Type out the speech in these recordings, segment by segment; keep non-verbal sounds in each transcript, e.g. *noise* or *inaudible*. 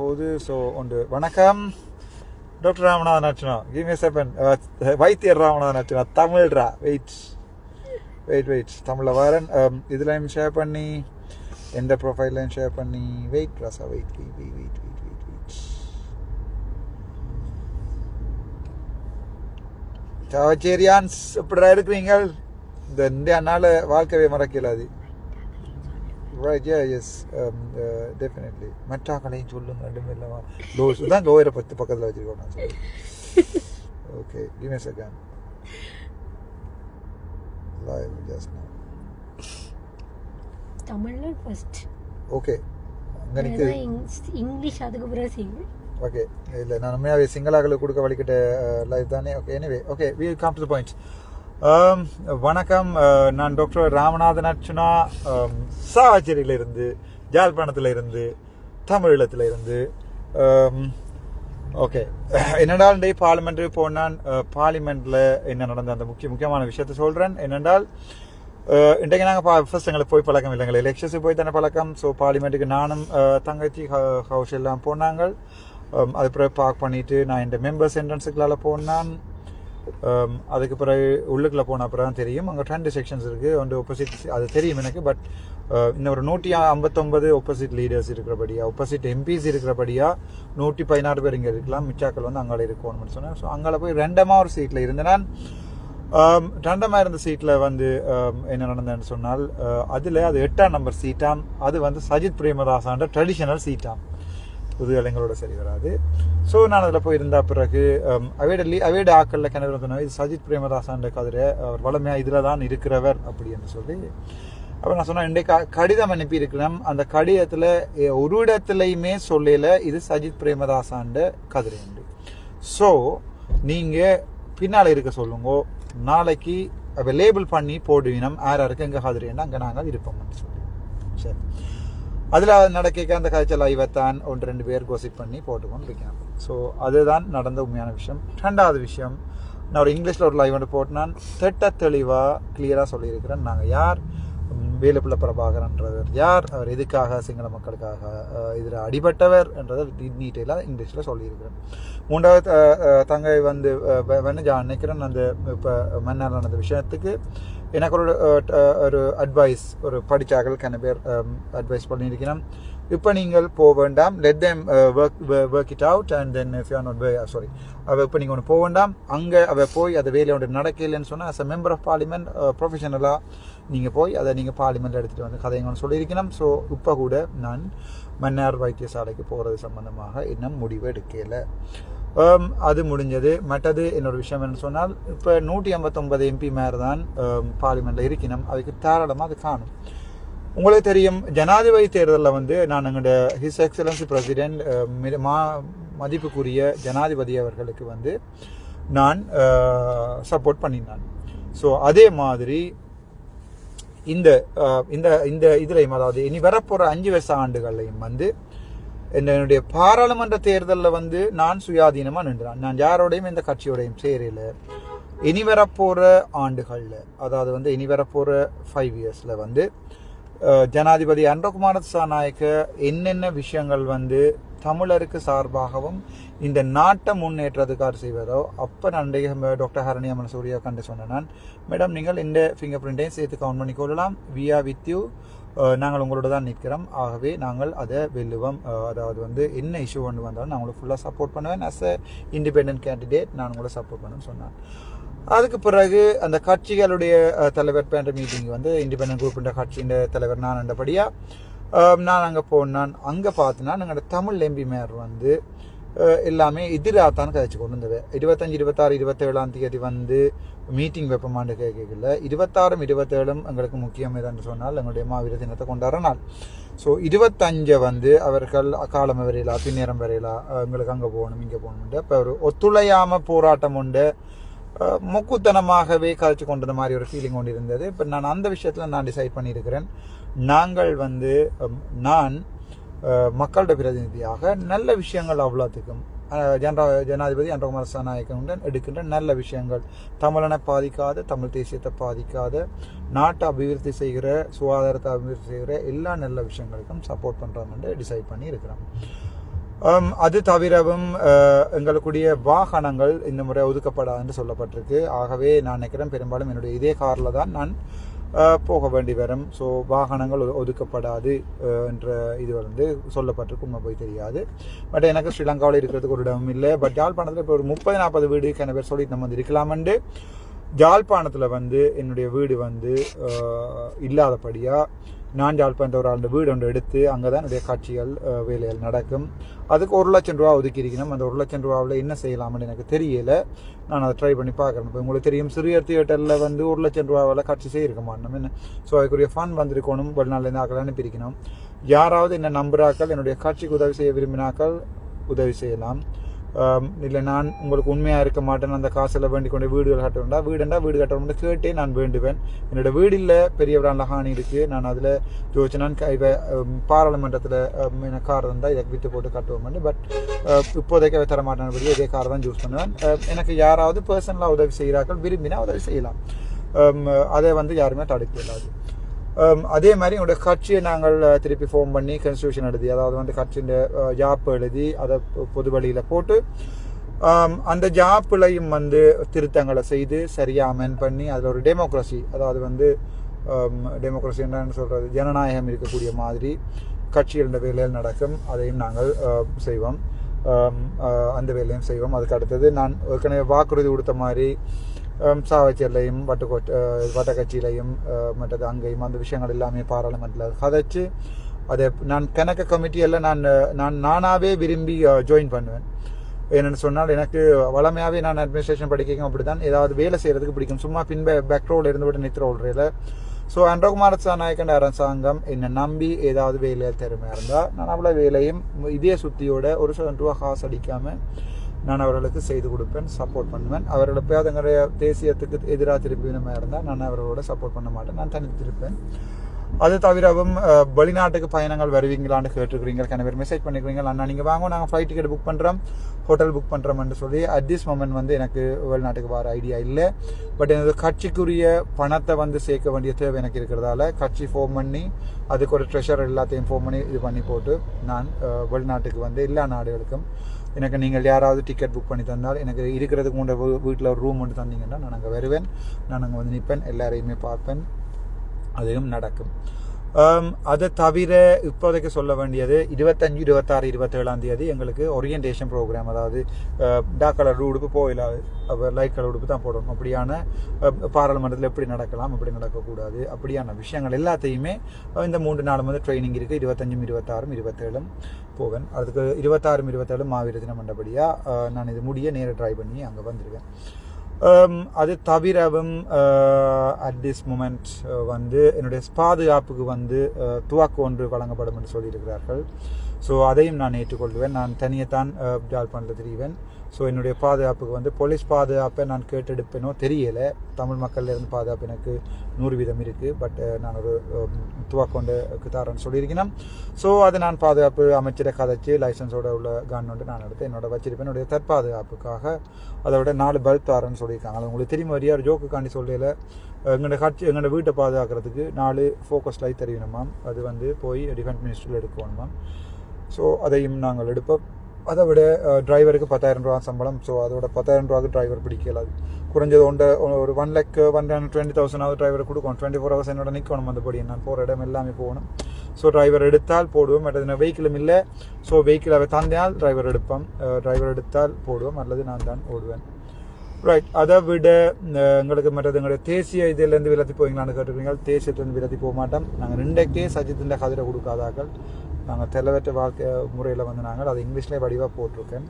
போகுது ஸோ உண்டு. வணக்கம். Doctor Ramanathan Archana give me செப்பன் வைத்தியர் ராமநாதன் அர்ச்சனா தமிழ்ரா. வெயிட் வெயிட் வெயிட் தமிழில் வரேன். இதுலையும் ஷேர் பண்ணி எந்த ப்ரொஃபைல்லையும் ஷேர் பண்ணி வெயிட் ராசா wait wait wait wait wait wait wait சாவச்சேரியான்ஸ் எப்படிடா இருக்கிறீங்க இந்த இந்தியா நாள் வாழ்க்கையை மறக்கலாது அது Right, yeah, yes, um, uh, definitely. மற்றாக்களையும் சொல்லுங்க ரெண்டுமே இல்லாம லோஸ் தான் லோயரை பத்து பக்கத்தில் வச்சிருக்கோம் நான் சொல்லி okay *laughs* give me a second. Live just now. தமிழ்ல ஃபர்ஸ்ட் ஓகே அங்கே நிற்குது இங்கிலீஷ் அதுக்கு பிறகு சிங்கிள் ஓகே இல்லை நான் உண்மையாகவே சிங்களாக்களுக்கு கொடுக்க வழிகிட்ட லைவ் தானே? Okay anyway okay we come to points வணக்கம். நான் டாக்டர் ராமநாதன் அர்ச்சுனா. um, ஜாழ்ப்பாணத்தில் இருந்து தமிழீழத்தில் இருந்து ஓகே. என்னென்றால் இன்றைய பார்லிமெண்ட்டு போனான். பார்லிமெண்ட்டில் என்ன நடந்த அந்த முக்கிய முக்கியமான விஷயத்தை சொல்கிறேன் என்னென்றால் இன்றைக்கு நாங்கள் பா ஃபஸ்ட் எங்களுக்கு போய் பழக்கம் இல்லைங்க. எலெக்ஷன்ஸுக்கு போய் தானே பழக்கம். ஸோ பார்லிமெண்ட்டுக்கு நானும் தங்கச்சி ஹ- ஹவுஸ் எல்லாம் போனாங்க. அதுக்கப்புறம் அது பிறகு பார்க் பண்ணிவிட்டு நான் இந்த மெம்பர்ஸ் என்ட்ரன்ஸுக்குள்ளால போனான். Um, அதுக்கு பிறகு உள்ளுக்குள்ளே போன அப்புறம் தான் தெரியும். அங்கே ரெண்டு செக்ஷன்ஸ் இருக்குது வந்து ஒப்போசிட் அது தெரியும் எனக்கு பட் uh, இன்னும் ஒரு நூற்றி ஐம்பத்தொம்பது ஒப்போசிட் லீடர்ஸ் இருக்கிறபடியா ஒப்போசிட் எம்பிஸ் இருக்கிறபடியா நூற்றி பதினாறு பேர் இங்கே இருக்கலாம். மிச்சாக்கள் வந்து அங்கே இருக்கணும்னு சொன்னேன் ஸோ அங்கே போய் ரெண்டமா ஒரு சீட்டில் இருந்தேன் நான். Um, இருந்த சீட்டில் வந்து um, என்ன நடந்ததுன்னு சொன்னால் uh, அதில் அது எட்டாம் நம்பர் சீட்டாம் அது வந்து சஜித் பிரேமதாசான்ற ட்ரெடிஷனல் சீட்டாம் புது இளைஞரோட சரி வராது. ஸோ நான் அதில் போயிருந்தா பிறகு um, ஆம், அவையோட லீ ஆக்களில் கிணறு சொன்னேன் இது சஜித் பிரேமதாசான்ற கதிரை அவர் வளமையாக இதில் தான் இருக்கிறவர் அப்படின்னு சொல்லி அப்போ நான் சொன்னேன் இன்றைக்கு கடிதம் அனுப்பி இருக்கிறேன். அந்த கடிதத்தில் ஒரு இடத்துலையுமே சொல்லல இது சஜித் பிரேமதாசாண்ட கதிரை என்று. ஸோ நீங்கள் பின்னால் இருக்க சொல்லுங்க. நாளைக்கு அவ லேபிள் பண்ணி போடுவினம் யார் யாருக்கு எங்கே கதிரைன்னா அங்கே நாங்கள் இருப்போம்னு சொல்லி. சரி. அதில் நடக்க அந்த காய்ச்சல் ஐவத்தான் ஒன்று ரெண்டு பேர் கோசிப் பண்ணி போட்டுக்கொண்டு இருக்கேன் ஸோ அதுதான் நடந்த உண்மையான விஷயம். ரெண்டாவது விஷயம் நான் ஒரு இங்கிலீஷில் ஒரு லைவ் ஒன்று போட்டு திட்ட தெளிவாக கிளியராக சொல்லியிருக்கிறேன். நாங்கள் யார்? வேலுப்பிள்ள பிரபாகரன்றவர் யார்? அவர் எதுக்காக சிங்கள மக்களுக்காக இதில் அடிபட்டவர் என்றதை டீட்டெயிலாக இங்கிலீஷில் சொல்லியிருக்கிறேன். மூன்றாவது தங்கை வந்து வேணும் நினைக்கிறேன். அந்த இப்போ மன்னர் நடந்த விஷயத்துக்கு எனக்கு ஒரு ஒரு அட்வைஸ் ஒரு படித்தார்கள் கன பேர் அட்வைஸ் பண்ணியிருக்கிறேன் இப்போ நீங்கள் போக வேண்டாம் let them work work it out and then if you not sorry அவள் இப்போ நீங்கள் ஒன்று போக வேண்டாம் அங்கே அவள் போய் அதை வேலையை ஒன்று நடக்கலைன்னு சொன்னால் as a member of parliament ப்ரொஃபஷனலாக நீங்கள் போய் அதை நீங்கள் பார்லிமெண்ட் எடுத்துகிட்டு வந்து கதைங்கன்னு சொல்லியிருக்கணும் ஸோ இப்போ கூட நான் மன்னார் வைத்தியசாலைக்கு போகிறது சம்பந்தமாக இன்னும் முடிவு எடுக்கலை Um, அது முடிஞ்சது. மற்றது என்னோட விஷயம் என்னன்னு சொன்னால் இப்போ நூற்றி ஐம்பத்தொன்பது எம்பி மேர் தான் பார்லிமெண்ட்டில் um, இருக்கணும் அதுக்கு தாராளமாக அது காணும். உங்களுக்கு தெரியும் ஜனாதிபதி தேர்தலில் வந்து நான் எங்களுடைய ஹிஸ் எக்ஸலன்சி பிரசிடென்ட் மா மதிப்புக்குரிய ஜனாதிபதி அவர்களுக்கு வந்து நான் uh, சப்போர்ட் பண்ணினான். ஸோ அதே மாதிரி இந்த uh, இந்த இந்த இதுலையும் அதாவது இனி வரப்போகிற அஞ்சு வருஷ ஆண்டுகள்லையும் வந்து என்னுடைய பாராளுமன்ற தேர்தலில் வந்து நான் சுயாதீனமாக நின்றான். நான் யாரோடையும் இந்த கட்சியோடையும் சேரல. இனி வரப்போகிற ஆண்டுகளில் அதாவது வந்து இனி வரப்போகிற ஃபைவ் இயர்ஸில் வந்து ஜனாதிபதி அன்றகுமார சாநாயக்க என்னென்ன விஷயங்கள் வந்து தமிழருக்கு சார்பாகவும் இந்த நாட்டை முன்னேற்றத்துக்காக செய்வதோ அப்போ நன்றி டாக்டர் டாக்டர் அமன் சூர்யா கண்டு சொன்னேன் நான். மேடம் நீங்கள் இந்த ஃபிங்கர் பிரிண்டையும் சேர்த்து கவுண்ட் பண்ணி கொள்ளலாம் வி ஆர் வித் யூ நாங்கள் உங்களோட தான் நிற்கிறோம். ஆகவே நாங்கள் அதை வெல்லுவோம். அதாவது வந்து என்ன இஷ்யூ ஒன்று வந்தாலும் நான் உங்களுக்கு ஃபுல்லாக சப்போர்ட் பண்ணுவேன். அஸ் அ இண்டிபெண்ட் கேண்டிடேட் நான் உங்களை சப்போர்ட் பண்ணுன்னு சொன்னேன் அதுக்கு பிறகு அந்த கட்சிகளுடைய தலைவர் பேண்ட மீட்டிங் வந்து இண்டிபெண்டன்ட் குரூப்ன்ற கட்சியின் தலைவர் நான் என்றபடியாக நான் அங்கே போனான். அங்கே பார்த்தினா எங்களோட தமிழ் எம்பி மேயர் வந்து எல்லாமே எல்லாமே எதிராகத்தான் கதைச்சு கொண்டு வந்தது இருபத்தஞ்சு இருபத்தாறு இருபத்தேழாம் தேதி வந்து மீட்டிங் வைப்பமாண்டு கேட்கல இருபத்தாறும் இருபத்தேழும் எங்களுக்கு முக்கியம் எதுன்னு சொன்னால் எங்களுடைய மாவீர தினத்தை கொண்டாடுற நாள் ஸோ இருபத்தஞ்சை வந்து அவர்கள் அக்காலம் வரையிலா பின்னேரம் வரையிலா எங்களுக்கு அங்கே போகணும் இங்கே போகணும்ண்டு இப்போ ஒரு ஒத்துழையாமல் போராட்டம் உண்டு அஹ், மொக்குத்தனமாகவே கதைச்சு கொண்டது மாதிரி ஒரு ஃபீலிங் கொண்டு இருந்தது இப்போ நான் அந்த விஷயத்தில் நான் டிசைட் பண்ணியிருக்கிறேன் நாங்கள் வந்து நான் மக்களோட பிரதிநிதியாக நல்ல விஷயங்கள் அவ்வளோத்துக்கும். அஹ், ஜன ஜனாதிபதி அன்றகுமார சனாயகனுடன் எடுக்கின்ற நல்ல விஷயங்கள். தமிழனை பாதிக்காத தமிழ் தேசியத்தை பாதிக்காத நாட்டை அபிவிருத்தி செய்கிற சுகாதாரத்தை அபிவிருத்தி செய்கிற எல்லா நல்ல விஷயங்களுக்கும் சப்போர்ட் பண்ணுறோம்னு டிசைட் பண்ணி இருக்கிறோம் அது தவிரவும் எங்களுக்குடைய வாகனங்கள் இந்த முறை ஒதுக்கப்படாது என்று சொல்லப்பட்டிருக்கு. ஆகவே நான் நினைக்கிறேன் பெரும்பாலும் என்னுடைய இதே காரில் தான் நான் போக வேண்டி வரும். ஸோ வாகனங்கள் ஒதுக்கப்படாது என்ற இது வந்து சொல்லப்பட்டிருக்கு உண்மை போய் தெரியாது. பட் எனக்கு ஸ்ரீலங்காவில் இருக்கிறதுக்கு ஒரு இடம் இல்லை. பட் யாழ்ப்பாணத்தில் இப்போ ஒரு முப்பது நாற்பது வீடு கன பேர் சொல்லி நம்ம வந்து இருக்கலாமண்டு. ஜாழ்ப்பாணத்தில் வந்து என்னுடைய வீடு வந்து இல்லாதபடியாக நான் ஜாழ்ப்பாணத்தை ஒரு ஆண்டு வீடு ஒன்று எடுத்து அங்கே தான் என்னுடைய காட்சிகள் வேலைகள் நடக்கும். அதுக்கு ஒரு லட்சம் ரூபா ஒதுக்கி இருக்கணும் அந்த ஒரு லட்சம் ரூபாவில் என்ன செய்யலாம்னு எனக்கு தெரியல. நான் அதை ட்ரை பண்ணி பார்க்குறேன். இப்போ உங்களுக்கு தெரியும் சிறிய தியேட்டரில் வந்து ஒரு லட்சம் ரூபாவில் காட்சி செய்யிருக்க மாட்டோம். என்ன? ஸோ அதுக்குரிய ஃபண்ட் வந்திருக்கணும். வெளிநாட்டிலேருந்து ஆக்கள் அனுப்பியிருக்கணும் யாராவது என்ன நம்புறாக்கள் என்னுடைய காட்சிக்கு உதவி செய்ய விரும்பினாக்கள் உதவி செய்யலாம். இல்லை நான் உங்களுக்கு உண்மையாக இருக்க மாட்டேன் அந்த காசில் வேண்டி கொண்டு வீடுகள் கட்டணும்டா. வீடுண்டா வீடு கட்டணும்னு கேட்டே நான் வேண்டுவேன். என்னோட வீடு இல்லை பெரிய பிராண்டில் ஹானி இருக்குது நான் அதில் ஜோதிச்சு நான் பாராளுமன்றத்தில் எனக்கு கார் இருந்தால் இதை விட்டு போட்டு கட்டுவோம் பட் இப்போதைக்கு தர மாட்டேன் இதே கார் தான் யூஸ் பண்ணுவேன். எனக்கு யாராவது பர்சனலாக உதவி செய்கிறார்கள் விரும்பினா உதவி செய்யலாம். அதை வந்து யாருமே தடுக்க இயலாது Um, அதே மாதிரி என்னோட கட்சியை நாங்கள் uh, திருப்பி ஃபோம் பண்ணி கன்ஸ்டியூஷன் எழுதி அதாவது வந்து கட்சியின் ஜாப் uh, எழுதி அதை பொ- பொது வழியில் போட்டு um, அந்த ஜாப்புலையும் வந்து திருத்தங்களை செய்து சரியாக அமெண்ட் பண்ணி அதில் ஒரு டெமோக்ரஸி அதாவது வந்து um, டெமோக்ரஸி என்னன்னு சொல்கிறது ஜனநாயகம் இருக்கக்கூடிய மாதிரி கட்சிகளோட வேலையில் நடக்கும் அதையும் நாங்கள் uh, செய்வோம். அந்த வேலையும் செய்வோம். அதுக்கு அடுத்தது நான் ஏற்கனவே வாக்குறுதி கொடுத்த மாதிரி சாவச்சேரிலையும் வட்டக்கோட் அஹ், வட்டக்கட்சியிலையும் மற்றது அங்கேயும் அந்த விஷயங்கள் எல்லாமே பாராளுமன்றத்தில் கதைச்சு அதை நான் கணக்கு கமிட்டியெல்லாம் நான் நான் நானாகவே விரும்பி ஜாயின் பண்ணுவேன் என்னென்னு சொன்னால் எனக்கு வளமையாகவே நான் அட்மினிஸ்ட்ரேஷன் படிக்கவும் அப்படி தான் ஏதாவது வேலை செய்கிறதுக்கு பிடிக்கும் சும்மா பின் பேக் இருந்து விட்டு நித்திர ஓடுறையில் ஸோ அன்றகுமார சாநாயக்கன் அரசாங்கம் என்னை நம்பி ஏதாவது வேலையில் திறமையாக இருந்தால் நான் அவ்வளோ வேலையும் இதே சுத்தியோட ஒரு சில ரூபா காசு அடிக்காமல் நான் அவர்களுக்கு செய்து கொடுப்பேன் சப்போர்ட் பண்ணுவேன். அவர்கள் எப்பயாவது தேசியத்துக்கு எதிராக திருப்பினமாக இருந்தால் நான் அவர்களோட சப்போர்ட் பண்ண மாட்டேன். நான் தனித்திருப்பேன் அது தவிரவும் வெளிநாட்டுக்கு பயணங்கள் வருவீங்களான்னு கேட்டுருக்கிறீங்க கன பேர் மெசேஜ் பண்ணிக்கிறீங்க அண்ணா நீங்கள் வாங்க நாங்கள் ஃப்ளைட் டிக்கெட் புக் பண்ணுறோம் ஹோட்டல் புக் பண்ணுறோம்னு சொல்லி அட் திஸ் மொமெண்ட் வந்து எனக்கு வெளிநாட்டுக்கு வர ஐடியா இல்லை. பட் எனது கட்சிக்குரிய பணத்தை வந்து சேர்க்க வேண்டிய தேவை எனக்கு இருக்கிறதால கட்சி ஃபோன் பண்ணி அதுக்கு ஒரு ட்ரெஷர் எல்லாத்தையும் ஃபோன் பண்ணி இது பண்ணி போட்டு நான் வெளிநாட்டுக்கு வந்து எல்லா நாடுகளுக்கும் எனக்கு நீங்கள் யாராவது டிக்கெட் புக் பண்ணி தந்தால் எனக்கு இருக்கிறதுக்கு முன்னே வீட்டில் ஒரு ரூம் ஒன்று தந்தீங்கன்னா நான் அங்கே வருவேன். நான் அங்கே வந்து நிற்பேன் எல்லாரையுமே பார்ப்பேன். அதுவும் நடக்கும். Um, அதை தவிர இப்போதைக்கு சொல்ல வேண்டியது இருபத்தஞ்சு இருபத்தாறு இருபத்தேழாம் தேதி எங்களுக்கு ஓரியன்டேஷன் ப்ரோக்ராம் அதாவது uh, டாக் கலர் உடுப்பு போயிடலாம் லைட் கலர் உடுப்பு தான் போடணும். அப்படியான uh, பாராளுமன்றத்தில் எப்படி நடக்கலாம் எப்படி நடக்கக்கூடாது அப்படியான விஷயங்கள் எல்லாத்தையுமே uh, இந்த மூன்று நாளும் வந்து ட்ரைனிங் இருக்குது இருபத்தஞ்சும் இருபத்தாறும் இருபத்தேழும் போவேன் அதுக்கு இருபத்தாறும் இருபத்தேழும் மாவீர தினம் மண்டபடியாக நான் இது முடிய நேர ட்ரை பண்ணி அங்கே வந்திருக்கேன் Um, அது தவிரவும் அட் திஸ் மூமெண்ட் வந்து என்னுடைய பாதுகாப்புக்கு வந்து uh, துவாக்கு ஒன்று வழங்கப்படும் என்று சொல்லியிருக்கிறார்கள். ஸோ அதையும் நான் ஏற்றுக்கொள்வேன். நான் தனியைத்தான் uh, ஜாழ்ப்பாணத்தில் தெரிவேன். ஸோ என்னுடைய பாதுகாப்புக்கு வந்து போலீஸ் பாதுகாப்பை நான் கேட்டெடுப்பேனோ தெரியலை. தமிழ் மக்கள்லேருந்து பாதுகாப்பு எனக்கு நூறு வீதம் இருக்குது பட் நான் ஒரு துவாக்கொண்டு தரேன்னு சொல்லியிருக்கிறேன். ஸோ அதை நான் பாதுகாப்பு அமைச்சரை கதைச்சு லைசன்ஸோட உள்ள கன் வந்து நான் எடுத்து என்னோட வச்சிருப்பேன். என்னுடைய தற்பாதுகாப்புக்காக அதை விட நாலு பல்ப் தாரன்னு சொல்லியிருக்காங்க. அது உங்களுக்கு தெரியுமா வரியா ஒரு ஜோக்குக்காண்டி சொல்லல. எங்களோட காட்சி எங்களோட வீட்டை பாதுகாக்கிறதுக்கு நாலு ஃபோக்கஸ் லைட் தெரியணுமாம் அது வந்து போய் டிஃபென்ஸ் மினிஸ்ட்ரியில் எடுக்கணுமாம் ஸோ அதையும் நாங்கள் எடுப்போம். அதை விட டிரைவருக்கு பத்தாயிரம் ரூபா சம்பளம். ஸோ அதோட பத்தாயிரம் ரூபாய்க்கு டிரைவர் பிடிக்கலாது குறைஞ்சது ஒன்றை ஒரு one lakh one twenty thousand driver கொடுக்கும் டுவெண்ட்டி ஃபோர் ஹவர்ஸ் என்னோட நிற்கணும் அந்தபடி நான் போகிற இடம் எல்லாமே போகணும். ஸோ டிரைவர் எடுத்தால் போடுவோம். அல்லது வெஹிக்கிளும் இல்லை. ஸோ வெஹிக்கிள் அவை தந்தையால் டிரைவர் எடுப்போம். டிரைவர் எடுத்தால் போடுவோம். அல்லது நான் தான் ஓடுவேன். ரைட் அதை விட எங்களுக்கு மற்றது எங்களுடைய தேசிய இதிலேருந்து விலத்தி போவீங்களான்னு கேட்டுருக்கீங்க. தேசியத்துலேருந்து விலத்தி போக மாட்டோம். நாங்கள் ரெண்டக்கே சஜித்தின் கதிரை கொடுக்காதாக்கள். நாங்கள் தெளிவற்ற வாழ்க்கை முறையில் வந்து நாங்கள் அதை இங்கிலீஷ்லேயே வடிவாக போட்டிருக்கேன்.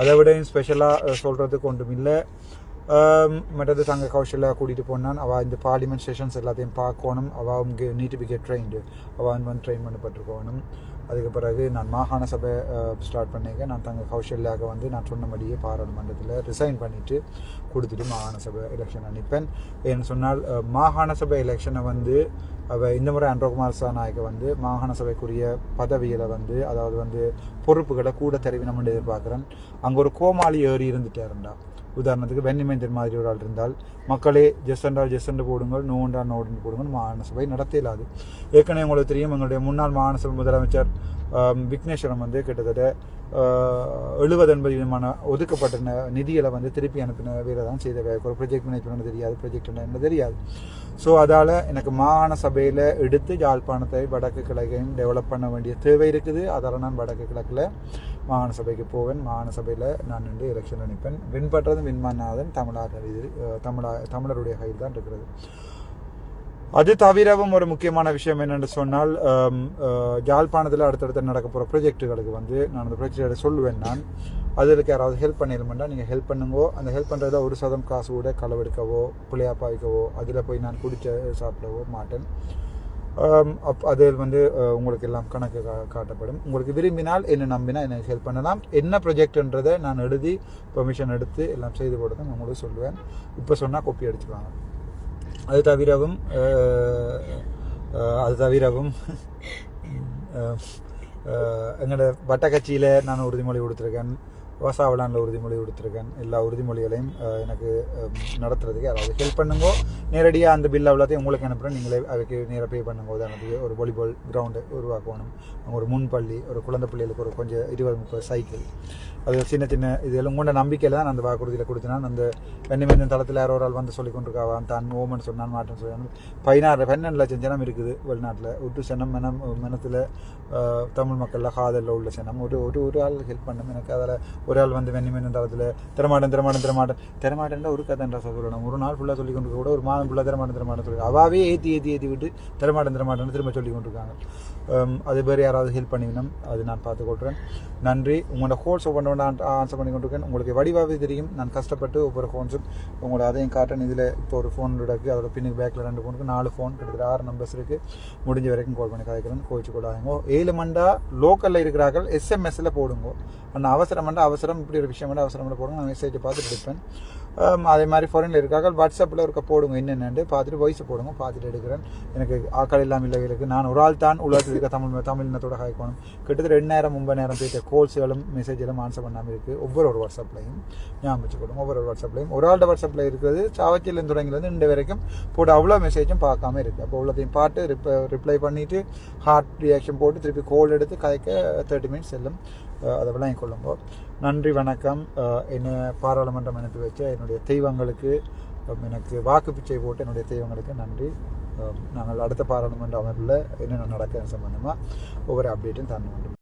அதை விட ஸ்பெஷலாக சொல்கிறதுக்கு ஒன்றும் இல்லை. மற்றது தங்க கௌஷலாக கூட்டிகிட்டு போனான். அவள் இந்த பார்லிமெண்ட் செஷன்ஸ் எல்லாத்தையும் பார்க்கணும். அவள் கே நீட் பி கெட் ட்ரெயின்டு அவள் வந்து ட்ரெயின் பண்ணப்பட்டிருக்கணும். அதுக்கு பிறகு நான் மாகாண சபை ஸ்டார்ட் பண்ணிக்க நான் தங்க கௌஷல்யாவுக்கு வந்து நான் சொன்னபடியே பாராளுமன்றத்தில் ரிசைன் பண்ணிவிட்டு கொடுத்துட்டு மாகாண சபை எலெக்ஷன் அனுப்பேன் ஏன்னு சொன்னால் மாகாண சபை எலெக்ஷனை வந்து அவ இந்த முறை அன்றகுமார் சாநாயக்க வந்து மாகாண சபைக்குரிய பதவியில் வந்து அதாவது வந்து பொறுப்புகளை கூட தெரிவினம்னு எதிர்பார்க்குறேன். அங்கே ஒரு கோமாளி ஏறி இருந்துட்டாருண்டா உதாரணத்துக்கு வெண்ணிமேந்தர் மாதிரி ஒரு ஆள் இருந்தால் மக்களே ஜெஸ்டண்டால் ஜெஸ்டண்டு போடுங்கள் நோண்டா நோடுன்னு போடுங்கள் மாகாண சபை நடத்த இயலாது ஏற்கனவே உங்களுக்கு தெரியும் எங்களுடைய முன்னாள் மாகாண சபை முதலமைச்சர் விக்னேஸ்வரம் வந்து கிட்டத்தட்ட எழுபது எண்பது விதமான ஒதுக்கப்பட்ட நிதிகளை வந்து திருப்பி அனுப்பின வேலை தான் செய்த ஒரு ப்ரொஜெக்ட் மேனேஜ்மெண்ட் தெரியாது ப்ரொஜெக்ட் என்ன தெரியாது. ஸோ அதால் எனக்கு மாகாண சபையில் எடுத்து யாழ்ப்பாணத்தை வடக்கு கிழக்கையும் டெவலப் பண்ண வேண்டிய தேவை இருக்குது. அதால் நான் வடக்கு கிழக்கில் மாகாண சபைக்கு போவேன். மாகாண சபையில் நான் நின்று எலெக்ஷன் நினைப்பேன் வின் பண்ணுறது வின்மாநாதன் தமிழர் இது தமிழா தமிழருடைய கையில் தான் இருக்கிறது. அது தவிரவும் ஒரு முக்கியமான விஷயம் என்னென்று சொன்னால் ஜாழ்ப்பாணத்தில் யாழ்ப்பாணத்தில் அடுத்தடுத்து நடக்க போகிற ப்ரொஜெக்ட்டுகளுக்கு வந்து நான் அந்த ப்ரொஜெக்டை சொல்லுவேன் நான். அதுக்கு யாராவது ஹெல்ப் பண்ணிடமெண்டா நீங்கள் ஹெல்ப் பண்ணுங்கோ. அந்த ஹெல்ப் பண்ணுறத ஒரு சதம் காசு கூட களவெடுக்கவோ பிள்ளையாப்பா வைக்கவோ அதில் போய் நான் குடிச்ச சாப்பிடவோ மாட்டேன். அப் அது வந்து உங்களுக்கு எல்லாம் கணக்கு கா- காட்டப்படும். உங்களுக்கு விரும்பினால் என்ன நம்பினா எனக்கு ஹெல்ப் பண்ணலாம். என்ன ப்ரொஜெக்ட்ன்றதை நான் எழுதி பெர்மிஷன் எடுத்து எல்லாம் செய்து கொடுத்து நான் உங்களுக்கு சொல்லுவேன். இப்போ சொன்னால் கொப்பி அடிச்சுக்குவாங்க. அது தவிரவும் அது தவிரவும் எங்களோட வட்ட கட்சியில் நான் உறுதிமொழி கொடுத்துருக்கேன் வசாவலானில் உறுதிமொழி கொடுத்துருக்கேன் எல்லா உறுதிமொழிகளையும் எனக்கு நடத்துறதுக்கு யாராவது ஹெல்ப் பண்ணுங்கோ நேரடியாக அந்த பில் அவ்வளோத்தையும் உங்களுக்கு அனுப்புகிறேன் நீங்களே அதுக்கு நேராக பே பண்ணுங்க உதாரணத்துக்கு ஒரு வாலிபால் கிரவுண்டு உருவாக்கணும். ஒரு முன்பள்ளி ஒரு குழந்தை பிள்ளைகளுக்கு ஒரு கொஞ்சம் இருபது முப்பது சைக்கிள் அது சின்ன சின்ன இதெல்லாம் உங்களோட நம்பிக்கையில் தான் நான் அந்த வாக்குறுதியில் கொடுத்தினா. அந்த வெண்ணிமஞ்சன் தளத்தில் யாரோ ஒரு ஆள் வந்து சொல்லி கொண்டிருக்காவான் தான் ஓமன் சொன்னான் மாட்டன் சொன்னான். பதினாறு பன்னெண்டு லட்சம் ஜனம் இருக்குது வெளிநாட்டில். ஒட்டு சனம் மனம் மனத்தில் தமிழ் மக்களில் காதலில் உள்ள சனம் ஒரு ஒரு ஒரு ஆள் ஹெல்ப் பண்ணும் எனக்கு அதில் ஒரு ஆள் வந்து வெண்ணிமஞ்சன் தளத்தில் திறமாட்டன் திறமாட்டன் திறமாட்டன் திறமாட்டன்ல ஒரு கதைன்றா சொல்லணும் ஒரு நாள் ஃபுல்லாக சொல்லி கொண்டு கூட ஒரு மா மாதம் ஃபுல்லாக திறமாட்டன் திறமாட்டன் சொல்லி அவாவே ஏற்றி ஏற்றி ஏற்றி விட்டு திறமாட்டன் திறமாட்டன் திரும்ப சொல்லி கொண்டிருக்காங்க. அது பேர் யாராவது ஹெல்ப் பண்ணிக்கணும். அது நான் பார்த்துக்கொள்கிறேன் நன்றி. உங்களோட ஹோல்ஸ் ஒவ்வொன்று ஆன்சர் பண்ணி கொண்டிருக்கேன். உங்களுக்கு வடிவாகவே தெரியும். நான் கஷ்டப்பட்டு ஒவ்வொரு ஃபோன்ஸும் உங்களோட அதையும் காட்டன் இதில் இப்போ ஒரு ஃபோன் இருக்குது அதோட பின்னுக்கு பேக்கில் ரெண்டு ஃபோனுக்கு நாலு ஃபோன் கிட்டத்தட்ட ஆறு நம்பர்ஸ் இருக்குது முடிஞ்ச வரைக்கும் கால் பண்ணி கதைக்கிறேன் கோவிச்சு கொள்ளாதீங்க. ஏழு மண்டா லோக்கலில் இருக்கிறார்கள். எஸ்எம்எஸ்ஸில் போடுங்க. ஆனால் அவசரம் மண்டா அவசரம். இப்படி ஒரு விஷயம் மண்டா அவசரம் மண்டா போடுங்க நான் மெசேஜை பார்த்துட்டு இருப்பேன் அதே மாதிரி ஃபாரினில் இருக்கார்கள். வாட்ஸ்அப்பில் இருக்க போடுங்க என்னென்னு பார்த்துட்டு வாய்ஸ் போடுங்க பார்த்துட்டு எடுக்கிறேன். எனக்கு ஆக்கள் இல்லாமல் இல்லைகளுக்கு நான் ஒரு ஆள் தான் உலகத்தில் இருக்க தமிழ் தமிழ் இனத்தோட காய்க்கணும் கிட்டத்தட்ட ரெண்டு நேரம் மும்பது நேரம் போயிட்ட கோல்ஸுகளும் மெசேஜ்களும் ஆன்சர் பண்ணாமல் இருக்குது ஒவ்வொரு ஒரு வாட்ஸ்அப்லையும் ஞாபகம் வச்சுக்கணும் ஒவ்வொரு ஒரு வாட்ஸ்அப்லையும் ஒரு ஆள்கிட்ட வாட்ஸ்அப்பில் இருக்கிறது சாவச்சியிலேருந்து தொடங்கிலேருந்து இந்த வரைக்கும் போட்டு அவ்வளோ மெசேஜும் பார்க்காம இருக்குது அப்போ உள்ளதையும் பார்த்து ரிப்ளை ரிப்ளை பண்ணிவிட்டு ஹார்ட் ரியாக்ஷன் போட்டு திருப்பி கோல் எடுத்து கதைக்க தேர்ட்டி மினிட்ஸ் செல்லும். அதை விளங்கிக் கொள்ளும்போது நன்றி வணக்கம். என்னை பாராளுமன்றம் அனுப்பி வச்ச என்னுடைய தெய்வங்களுக்கு எனக்கு வாக்கு பிச்சை போட்டு என்னுடைய தெய்வங்களுக்கு நன்றி. நாங்கள் அடுத்த பாராளுமன்ற அமர்வில் என்னென்ன நடக்கிற சம்பந்தமாக ஒவ்வொரு அப்டேட்டும் தரணும்.